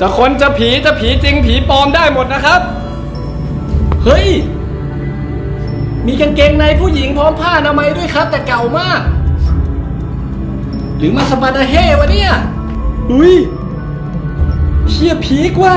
จะคนจะผีจะผีจริงผีปลอมได้หมดนะครับ เฮ้ย มีกางเกงในผู้หญิงพร้อมผ้าอนามัยด้วยครับ แต่เก่ามาก หรือมาสปาดาเฮวะเนี่ย อุ้ยเชี่ยผีกว่า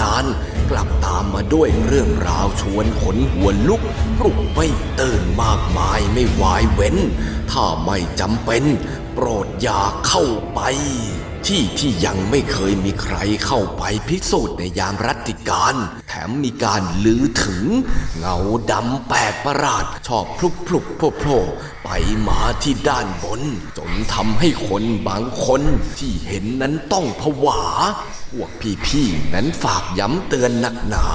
นาน กลับตามมาด้วยเรื่องราวชวนขนหัวลุกปลุกไม่ตื่นมากมายไม่วายเว้น ถ้าไม่จำเป็น โปรดอย่าเข้าไป ที่ที่ยังไม่เคยมีใครเข้าไปพิสูจน์ในยามรัติการแถมมีการลือถึง เงาดำแปลกประหลาด ชอบพลุกพลุกโผล่ไปมาที่ด้านบน จนทำให้คนบางคนที่เห็นนั้นต้องผวา พวกพี่ๆนั้นฝากย้ำเตือนหนักหนา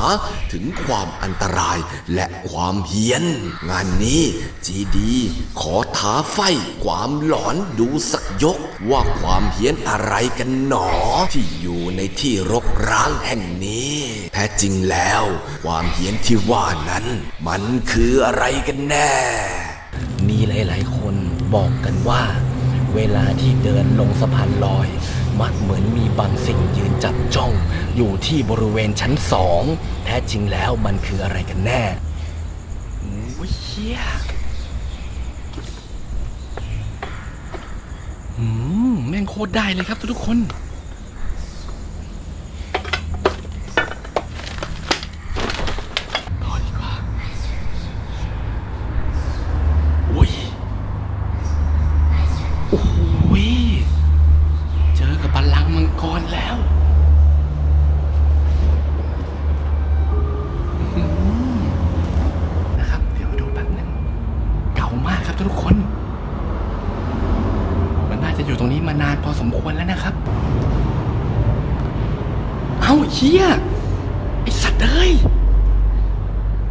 ถึงความอันตรายและความเฮี้ยน งานนี้จีดีขอท้าไฟความหลอนดูสักยกว่าความเฮี้ยนอะไรกันหนอ ที่อยู่ในที่รกร้างแห่งนี้ แท้จริงแล้ว ความเฮี้ยนที่ว่านั้น มันคืออะไรกันแน่ มีหลายๆ คนบอกกันว่า เวลาที่เดินลงสะพานลอย มักเหมือนมีบางสิ่งยืนจับจ้อง อยู่ที่บริเวณชั้นสอง แท้จริงแล้วมันคืออะไรกันแน่โอ้ยเฮียอืมแม่งโคตรได้เลยครับทุกคน รอดีกว่า อุ้ย โอ้โหยเจอกับบัลลังก์มังกรแล้วอื้อหือนะครับ เดี๋ยวดูแป๊บหนึงเก่ามากครับทุกคน มันน่าจะอยู่ตรงนี้ มานานพอสมควรแล้วนะครับ เอ้าเฮียไอสัตว์เอ้ย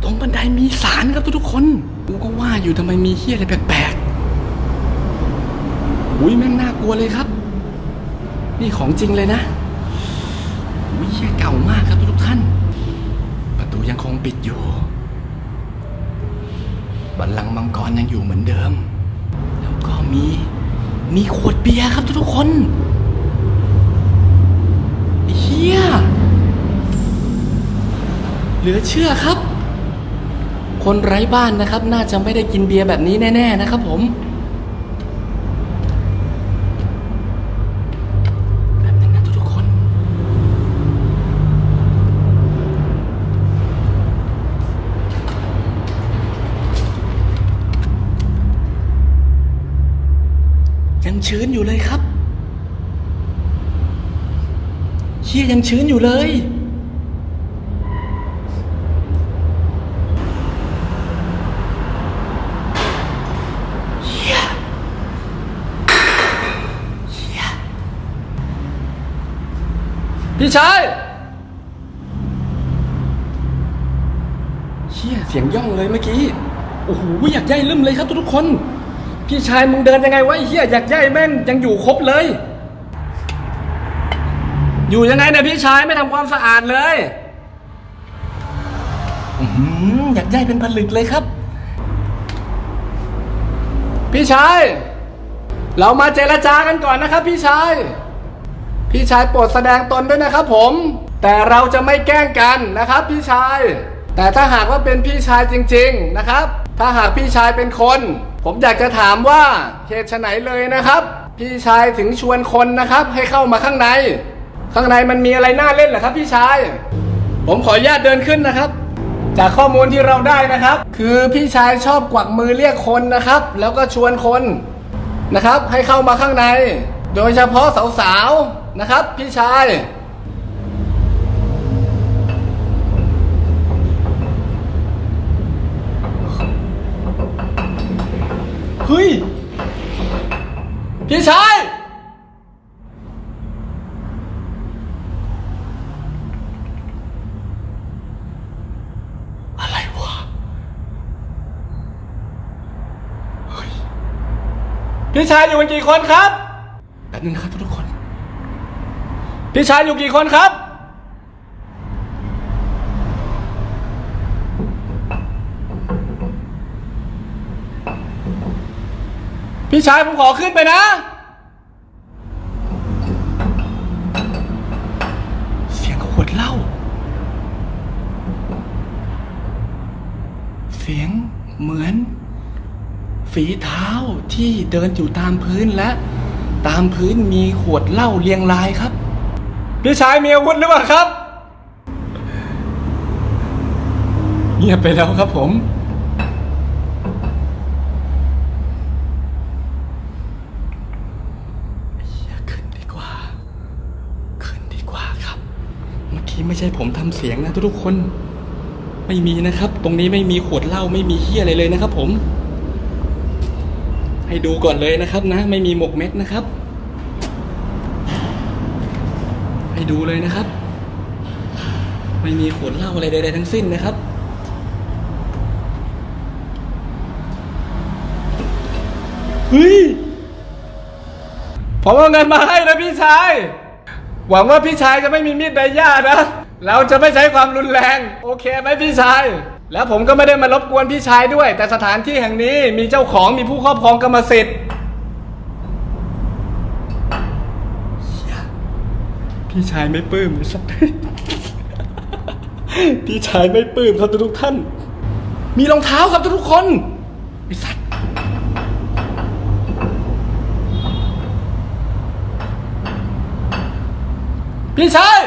ตรงบันไดมีสารครับทุกๆคน กูก็ว่าอยู่ทำไมมีเฮียอะไรแปลกๆ อุ้ยแม่งน่ากลัวเลยครับ นี่ของจริงเลยนะ อุ้ยเฮียเก่ามากครับทุกๆท่าน ประตูยังคงปิดอยู่ บัลลังก์มังกรยังอยู่เหมือนเดิม แล้วก็มี มีขวดเบียร์ครับทุกๆคนเฮียเหลือเชื่อครับ คนไร้บ้านนะครับ น่าจะไม่ได้กินเบียร์แบบนี้แน่ ๆ นะครับผม ชื้นอยู่เลยครับเชี่ยยังชื้นอยู่เลยเฮียเฮียพี่ชายเชี่ยเสียงย่องเลยเมื่อกี้ โอ้โหอยากใยลืมเลยครับทุกๆคน พี่ชายมึงเดินยังไงวะไอ้เฮียอยากใยแม่งยังอยู่ครบเลย อยู่ยังไงเนี่ยพี่ชายไม่ทำความสะอาดเลยอื้อหืออยากใยเป็นผลึกเลยครับ พี่ชาย เรามาเจรจากันก่อนนะครับ พี่ชาย พี่ชายโปรดแสดงตนด้วยนะครับผม แต่เราจะไม่แกล้งกันนะครับ พี่ชาย แต่ถ้าหากว่าเป็นพี่ชายจริง ๆนะครับ ถ้าหากพี่ชายเป็นคน ผมอยากจะถามว่าเหตุไฉนเลยนะครับ พี่ชายถึงชวนคนนะครับ ให้เข้ามาข้างใน ข้างในมันมีอะไรน่าเล่นเหรอครับ พี่ชาย ผมขออนุญาตเดินขึ้นนะครับ จากข้อมูลที่เราได้นะครับ คือพี่ชายชอบกวักมือเรียกคนนะครับ แล้วก็ชวนคนนะครับ ให้เข้ามาข้างใน โดยเฉพาะสาวๆนะครับ พี่ชาย เฮ้ย พี่ชาย อะไรวะ เฮ้ย พี่ชายอยู่กันกี่คนครับ แป๊บนึงนะครับทุกคน พี่ชายอยู่กี่คนครับ พี่ชายผมขอขึ้นไปนะ เสียงขวดเหล้า เสียงเหมือน ฝีเท้าที่เดินอยู่ตามพื้นและ ตามพื้นมีขวดเหล้าเรียงรายครับ พี่ชายมีอาวุธหรือเปล่าครับ เงียบไปแล้วครับผม เหี้ยขึ้นดีกว่า ขึ้นดีกว่าครับ เมื่อกี้ ไม่ใช่ผมทำเสียงนะทุกๆคน ไม่มีนะครับ ตรงนี้ไม่มีขวดเหล้าไม่มีเฮียอะไรเลยนะครับ ผม ให้ดูก่อนเลยนะครับ นะ ไม่มีหมกเม็ดนะครับ ให้ดูเลยนะครับ ไม่มีขวดเหล้าอะไรใดๆทั้งสิ้นนะครับเฮ้ยผมเอาเงินมาให้นะพี่ชาย หวังว่าพี่ชายจะไม่มีมีดไดย่านะ เราจะไม่ใช้ความรุนแรง โอเคไหมพี่ชาย แล้วผมก็ไม่ได้มารบกวนพี่ชายด้วย แต่สถานที่แห่งนี้มีเจ้าของมีผู้ครอบครองกรรมสิทธิ์เหี้ยพี่ชายไม่ปลื้มสัก พี่ชายไม่ปลื้มครับทุกท่าน มีรองเท้าครับทุกคนไอ้สัตว์ พี่ชาย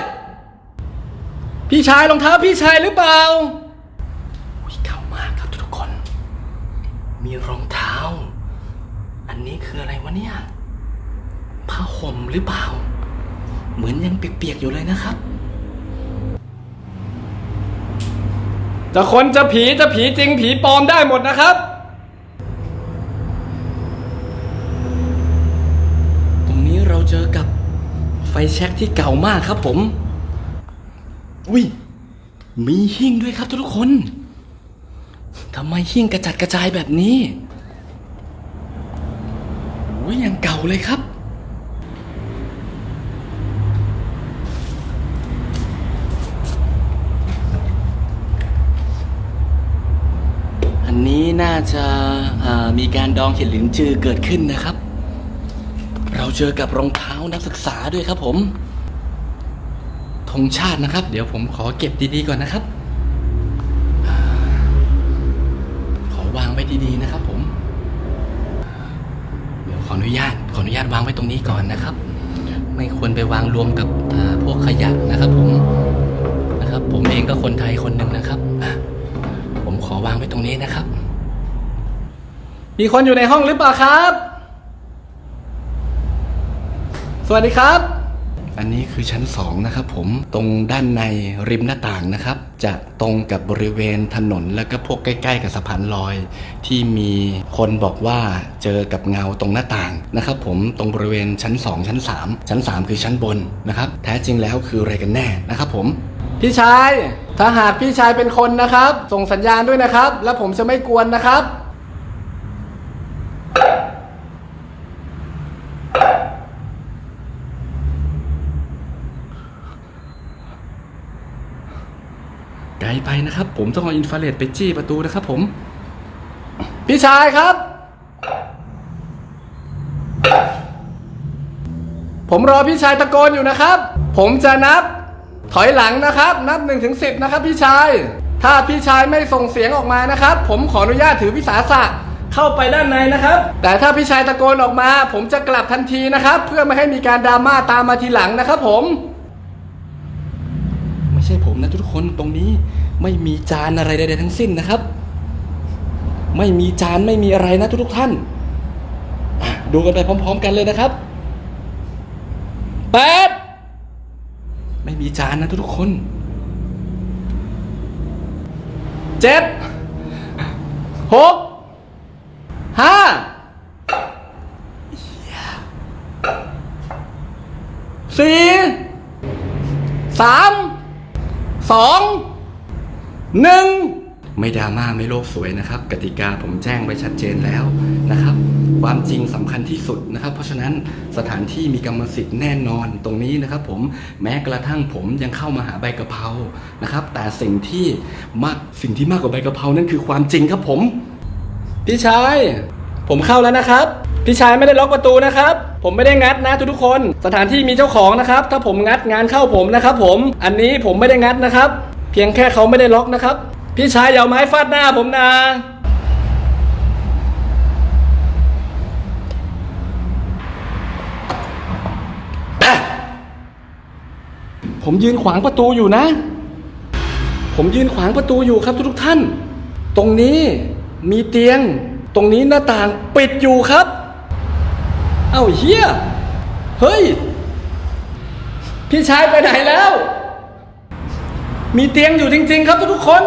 พี่ชายรองเท้าพี่ชายหรือเปล่าอุ๊ยเก่ามากครับทุกคน มีรองเท้า อันนี้คืออะไรวะเนี่ย ผ้าห่มหรือเปล่า เหมือนยังเปียกๆอยู่เลยนะครับ จะคนจะผีจะผีจริงผีปลอมได้หมดนะครับ ตรงนี้เราเจอกับไฟแช็กที่เก่ามากครับผม อุ้ย มีหิ้งด้วยครับทุกคน ทำไมหิ้งกระจัดกระจายแบบนี้อุ้ยยังเก่าเลยครับอันนี้น่าจะามีการดองเห็ดหลินจือเกิดขึ้นนะครับ เราเจอกับรองเท้านักศึกษาด้วยครับผม งชาตินะครับ เดี๋ยวผมขอเก็บดีๆก่อนนะครับ ขอวางไว้ดีๆนะครับ ผม เดี๋ยวขออนุญาต ขออนุญาตวางไว้ตรงนี้ก่อนนะครับ ไม่ควรไปวางรวมกับพวกขยะนะครับ ผมนะครับ ผมเองก็คนไทยคนหนึ่งนะครับ ผมขอวางไว้ตรงนี้นะครับ มีคนอยู่ในห้องหรือเปล่าครับ สวัสดีครับ อันนี้คือชั้นสองนะครับผมตรงด้านในริมหน้าต่างนะครับ จะตรงกับบริเวณถนนแล้วก็พวกใกล้ ๆ กับสะพานลอย ที่มีคนบอกว่าเจอกับเงาตรงหน้าต่างนะครับผมตรงบริเวณชั้น 2 ชั้น 3 ชั้น 3 คือชั้นบนนะครับแท้จริงแล้วคืออะไรกันแน่นะครับผมพี่ชาย ถ้าหากพี่ชายเป็นคนนะครับ ส่งสัญญาณด้วยนะครับ แล้วผมจะไม่กวนนะครับ ลไปนะครับ ผมต้องเอาอินฟราเรดไปจี้ประตูนะครับผม พี่ชายครับ ผมรอพี่ชายตะโกนอยู่นะครับ ผมจะนับถอยหลังนะครับ นับ1นถึงสินะครับ พี่ชาย ถ้าพี่ชายไม่ส่งเสียงออกมานะครับ ผมขออนุญาตถือวิสาสะเข้าไปด้านในนะครับ แต่ถ้าพี่ชายตะโกนออกมา ผมจะกลับทันทีนะครับ เพื่อไม่ให้มีการดราม่าตามมาทีหลังนะครับ ผม ใช่ผมนะทุกคนตรงนี้ไม่มีจานอะไรใดๆทั้งสิ้นนะครับ ไม่มีจานไม่มีอะไรนะทุกทุกท่าน ดูกันไปพร้อม ๆ กันเลยนะครับแปดไม่มีจานนะทุกทุกคนเจ็ดหกห้าสี่สาม สองหนึ่งไม่ดราม่าไม่โลกสวยนะครับ กติกาผมแจ้งไว้ชัดเจนแล้วนะครับ ความจริงสำคัญที่สุดนะครับ เพราะฉะนั้นสถานที่มีกรรมสิทธิ์แน่นอนตรงนี้นะครับ ผมแม้กระทั่งผมยังเข้ามาหาใบกะเพรานะครับ แต่สิ่งที่มากสิ่งที่มากกว่าใบกะเพรานั่นคือความจริงครับผม พี่ชายผมเข้าแล้วนะครับ พี่ชายไม่ได้ล็อกประตูนะครับ ผมไม่ได้งัดนะทุกๆคน สถานที่มีเจ้าของนะครับ ถ้าผมงัดงานเข้าผมนะครับ ผม อันนี้ผมไม่ได้งัดนะครับ เพียงแค่เขาไม่ได้ล็อกนะครับ พี่ชายอย่าไม้ฟาดหน้าผมนะผมยืนขวางประตูอยู่นะ ผมยืนขวางประตูอยู่ครับทุกๆท่าน ตรงนี้มีเตียง ตรงนี้หน้าต่างปิดอยู่ครับ อ้าเฮียเฮ้ย พี่ชายไปไหนแล้ว มีเตียงอยู่จริง ๆ ครับทุกคน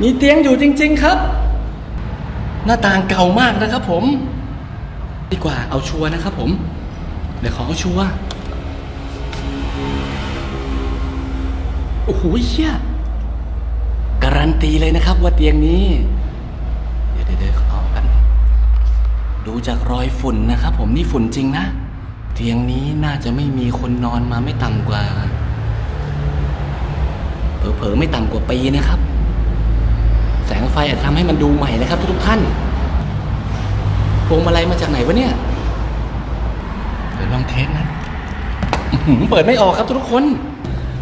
มีเตียงอยู่จริง ๆ ครับ หน้าต่างเก่ามากนะครับผม ดีกว่าเอาชัวร์นะครับผม เดี๋ยวขอเอาชัวร์โอ้โหเชี่ย การันตีเลยนะครับ ว่าเตียงนี้ เดี๋ยวเดี๋ยวเดี๋ยวขอกันดูจากรอยฝุ่นนะครับ ผมนี่ฝุ่นจริงนะ เตียงนี้น่าจะไม่มีคนนอนมาไม่ต่ำกว่า เผลอๆไม่ต่ำกว่าปีนะครับ แสงไฟอาจทำให้มันดูใหม่นะครับ ทุกท่านพวงมาลัยมาจากไหนวะเนี่ยเดี๋ยวลองเทสนะเปิดไม่ออกครับทุกคน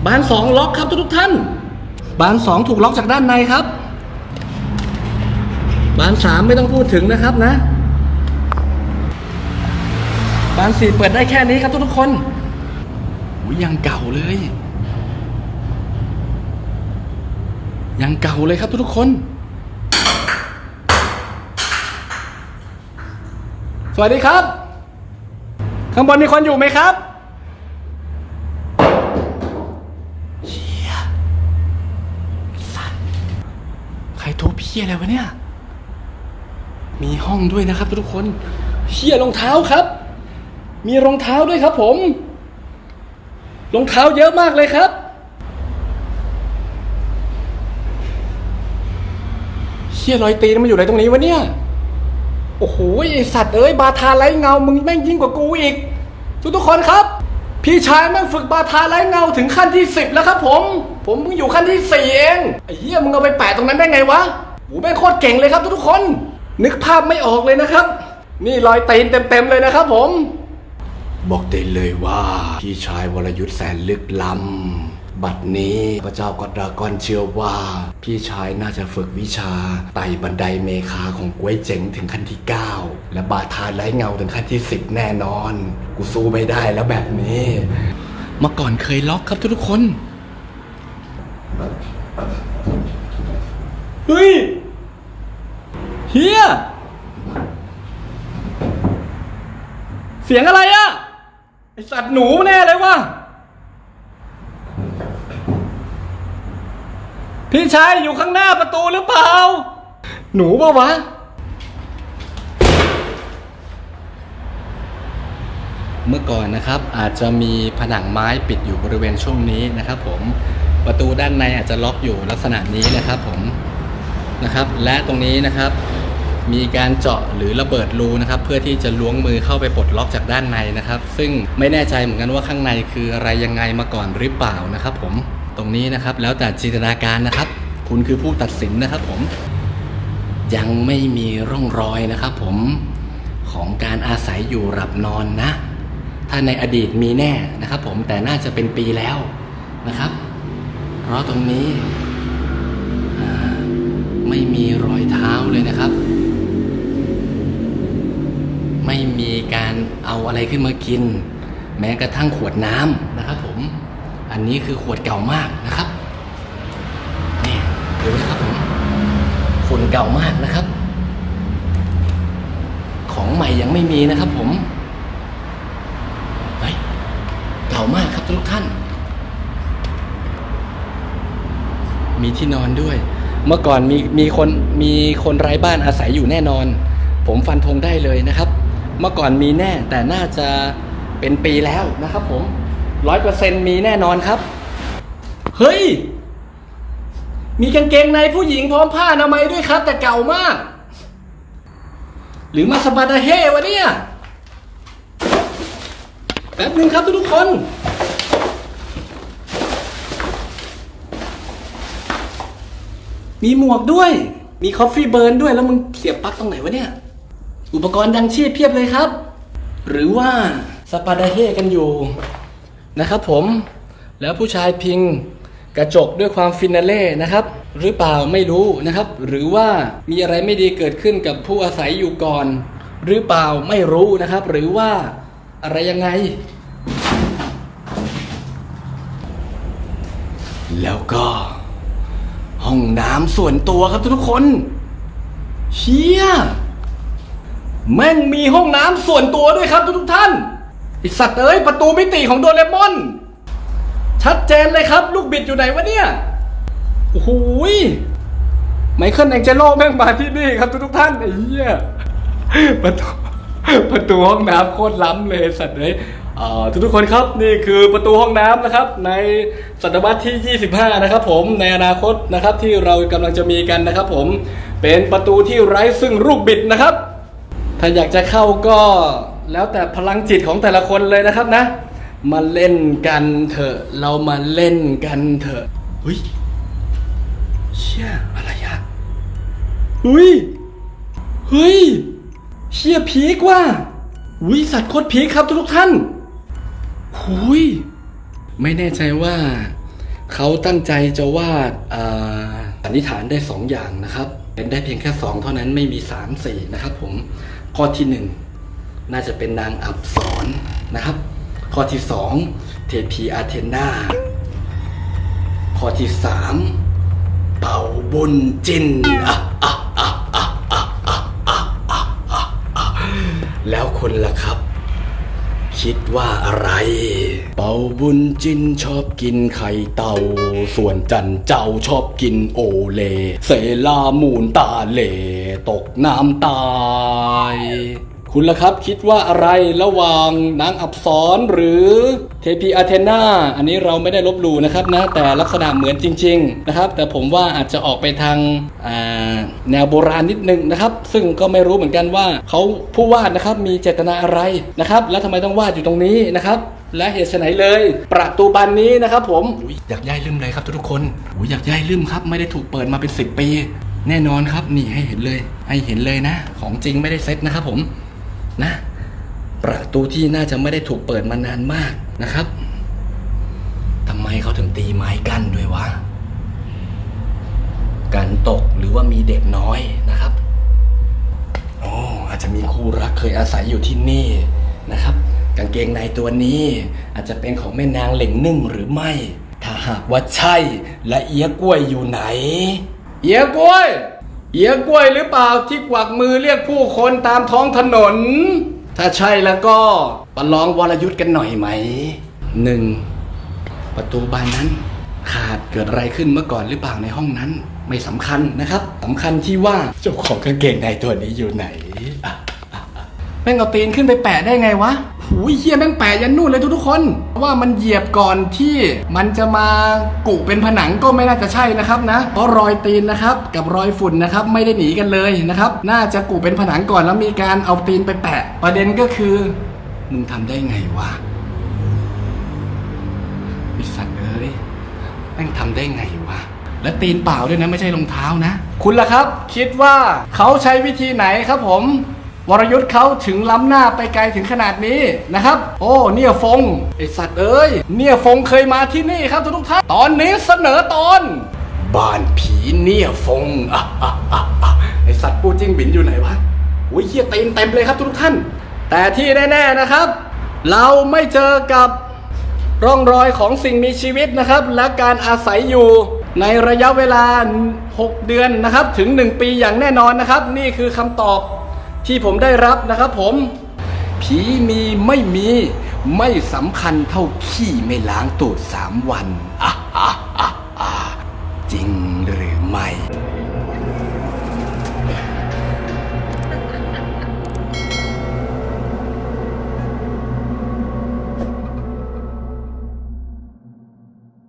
บานสองล็อกครับทุกท่าน บานสองถูกล็อกจากด้านในครับ บานสามไม่ต้องพูดถึงนะครับนะ บานสี่เปิดได้แค่นี้ครับทุกคนโอ้ยยังเก่าเลย ยังเก่าเลยครับทุกคนสวัสดีครับ ข้างบนมีคนอยู่ไหมครับเฮียสัตว์ใครทุบเฮียอะไรวะเนี่ย มีห้องด้วยนะครับทุกคนเฮียรองเท้าครับ มีรองเท้าด้วยครับ ผม รองเท้าเยอะมากเลยครับเชี่ยรอยตีนมันอยู่ไหนตรงนี้วะเนี่ย โอ้โหไอสัตว์เอ้ยบาทาไร้เงา มึงแม่งยิ่งกว่ากูอีก ทุกทุกคนครับ พี่ชายแม่งฝึกบาทาไร้เงาถึงขั้นที่สิบแล้วครับ ผม ผมเพิ่งอยู่ขั้นที่สี่เองไอ้เหี้ยมึงเอาไปแปะตรงนั้นได้ไงวะ โอ้แม่งโคตรเก่งเลยครับทุกทุกๆคน นึกภาพไม่ออกเลยนะครับ นี่รอยตีนเต็มๆเลยนะครับผม บอกได้เลยว่า พี่ชายวรยุทธ์แสนลึกล้ำบัดนี้พระเจ้ากอดรากอนเชื่อว่า พี่ชายน่าจะฝึกวิชาไต่บันไดเมคาของกวยเจ๋งถึงขั้นที่ 9 และบาทาไร้เงาถึงขั้นที่ 10 แน่นอน กูสู้ไม่ได้แล้วแบบนี้เมื่อก่อนเคยล็อกครับทุกๆคน เฮ้ย เฮียเสียงอะไรอะไอสัตว์หนูแน่เลยวะพี่ชายอยู่ข้างหน้าประตูหรือเปล่า หนูปะวะ เมื่อก่อนนะครับอาจจะมีผนังไม้ปิดอยู่บริเวณช่วงนี้นะครับผมประตูด้านในอาจจะล็อกอยู่ลักษณะนี้นะครับผม นะครับ และตรงนี้นะครับ มีการเจาะหรือระเบิดรูนะครับ เพื่อที่จะล้วงมือเข้าไปปลดล็อกจากด้านในนะครับ ซึ่งไม่แน่ใจเหมือนกันว่าข้างในคืออะไรยังไงมาก่อนหรือเปล่านะครับ ผมตรงนี้นะครับแล้วแต่จินตนาการนะครับ คุณคือผู้ตัดสินนะครับ ผม ยังไม่มีร่องรอยนะครับ ผมของการอาศัยอยู่หลับนอนนะ ถ้าในอดีตมีแน่นะครับ ผมแต่น่าจะเป็นปีแล้วนะครับ เพราะตรงนี้ เลยนะครับ ไม่มีการเอาอะไรขึ้นมากิน แม้กระทั่งขวดน้ำนะครับผม อันนี้คือขวดเก่ามากนะครับนี่ดูนะครับผมฝุ่นเก่ามากนะครับ ของใหม่ยังไม่มีนะครับผมเฮ้ยเก่ามากครับทุกท่าน มีที่นอนด้วย เมื่อก่อนมีมีคนมีคนไร้บ้านอาศัยอยู่แน่นอน ผมฟันธงได้เลยนะครับ เมื่อก่อนมีแน่แต่น่าจะเป็นปีแล้วนะครับผมร้อยเปอร์เซ็นมีแน่นอนครับ เฮ้ย มีกางเกงในผู้หญิงพร้อมผ้าอนามัยด้วยครับ แต่เก่ามาก หรือมาสปาดาเฮวะเนี่ย แป๊บหนึ่งครับทุกๆคน มีหมวกด้วย มีคอฟฟี่เบิร์นด้วยแล้วมึงเสียบปลั๊กตรงไหนวะเนี่ย อุปกรณ์ยังชีพเพียบเลยครับ หรือว่าสปาดาเฮกันอยู่นะครับผมแล้วผู้ชายพิงกระจกด้วยความฟินาเล่นะครับ หรือเปล่าไม่รู้นะครับ หรือว่ามีอะไรไม่ดีเกิดขึ้นกับผู้อาศัยอยู่ก่อน หรือเปล่าไม่รู้นะครับ หรือว่าอะไรยังไง แล้วก็ ห้องน้ำส่วนตัวครับทุกคนเฮียแม่งมีห้องน้ำส่วนตัวด้วยครับทุกท่านไอสัตว์เอ้ยประตูมิติของโดเรมอน ชัดเจนเลยครับ ลูกบิดอยู่ไหนวะเนี่ยโอ้โหไมเคิลแองเจโลแม่งมาที่นี่ครับทุกท่านไอ้เหี้ยประตูประตูห้องน้ำโคตรล้ำเลยสัตว์เอ้ย อ่าทุกคนครับนี่คือประตูห้องน้ำนะครับ ในศตวรรษที่ 25 นะครับผมในอนาคตนะครับที่เรากำลังจะมีกันนะครับ ผมเป็นประตูที่ไร้ซึ่งลูกบิดนะครับ ถ้าอยากจะเข้าก็แล้วแต่พลังจิตของแต่ละคนเลยนะครับนะ มาเล่นกันเถอะ เรามาเล่นกันเถอะเฮ้ยเชี่ยอะไรอะเฮ้ยเฮ้ยเชี่ยพีกว่ะวิสัตว์โคตรพีคครับทุกท่าน หุยไม่แน่ใจว่าเขาตั้งใจจะวาดอ่าสันนิษฐานได้สองอย่างนะครับ เป็นได้เพียงแค่สองเท่านั้นไม่มีสามสี่นะครับผม ข้อที่หนึ่งน่าจะเป็นนางอับสรนะครับ ข้อที่สองเทพีอาเทนาข้อที่สามเป่าบุญจินอะอะอะอะอะอะอะอะอะอะแล้วคุณล่ะครับ คิดว่าอะไร เป่าบุญจินชอบกินไข่เต่า ส่วนจันเจ้าชอบกินโอเลเซลามูนตาเล ตกน้ำตาย คุณล่ะครับคิดว่าอะไรระหว่างนางอับสรหรือเทพีอาเทนาอันนี้เราไม่ได้ลบหลู่นะครับนะแต่ลักษณะเหมือนจริงๆนะครับแต่ผมว่าอาจจะออกไปทางแนวโบราณนิดนึงนะครับซึ่งก็ไม่รู้เหมือนกันว่าเขาผู้วาดนะครับมีเจตนาอะไรนะครับแล้วทำไมต้องวาดอยู่ตรงนี้นะครับและเหตุไฉนเลย ประตูบานนี้นะครับผมอยอยากย้ายลืมเลยครับทุกคนอยอยากย้ายลืมครับไม่ได้ถูกเปิดมาเป็น 10 ปี แน่นอนครับนี่ให้เห็นเลย ให้เห็นเลยนะ ของจริงไม่ได้เซ็ตนะครับผม นะ ประตูที่น่าจะไม่ได้ถูกเปิดมานานมากนะครับทำไมเขาถึงตีไม้กั้นด้วยวะการตกหรือว่ามีเด็กน้อยนะครับโอ้อาจจะมีคู่รักเคยอาศัยอยู่ที่นี่นะครับ กางเกงในตัวนี้ อาจจะเป็นของแม่นางเหล่งนึ่งหรือไม่ ถ้าหากว่าใช่ และเอียกล้วยอยู่ไหน เอียกล้วย เอียกล้วยหรือเปล่าที่กวักมือเรียกผู้คนตามท้องถนน ถ้าใช่แล้วก็ประลองวรยุทธ์กันหน่อยไหมหนึ่งประตูบานนั้น ขาดเกิดอะไรขึ้นเมื่อก่อนหรือเปล่าในห้องนั้น ไม่สำคัญนะครับสำคัญที่ว่าเจ้าของกางเกงในตัวนี้อยู่ไหนอะอะอะแม่งเอาตีนขึ้นไปแปะได้ไงวะ หูยเฮียแม่งแปะยันนู่นเลยทุกๆคน ว่ามันเหยียบก่อนที่มันจะมากุเป็นผนังก็ไม่น่าจะใช่นะครับนะ เพราะรอยตีนนะครับกับรอยฝุ่นนะครับไม่ได้หนีกันเลยนะครับ น่าจะกุเป็นผนังก่อนแล้วมีการเอาตีนไปแปะ ประเด็นก็คือมึงทำได้ไงวะไอสัตว์เอ้ยแม่งทำได้ไงวะและตีนเปล่าด้วยนะไม่ใช่รองเท้านะ คุณล่ะครับ คิดว่าเขาใช้วิธีไหนครับผม วรยุทธ์เขาถึงล้ำหน้าไปไกลถึงขนาดนี้นะครับ โอ้เนี่ยฟงไอสัตว์เอ้ยเนี่ยฟงเคยมาที่นี่ครับทุกท่านตอนนี้เสนอตอน บ้านผีเนี่ยฟงอะอะอะอะไอสัตว์ปูจิ้งบินอยู่ไหนวะอุ้ยเฮียเตีนเต็มเลยครับทุกท่าน แต่ที่แน่ๆนะครับ เราไม่เจอกับร่องรอยของสิ่งมีชีวิตนะครับ และการอาศัยอยู่ในระยะเวลา 6 เดือนนะครับ ถึง 1 ปีอย่างแน่นอนนะครับ นี่คือคำตอบ ที่ผมได้รับนะครับผม ผีมีไม่มีไม่สำคัญเท่าขี้ไม่ล้างตูดสามวันอะอะอะอะจริงหรือไม่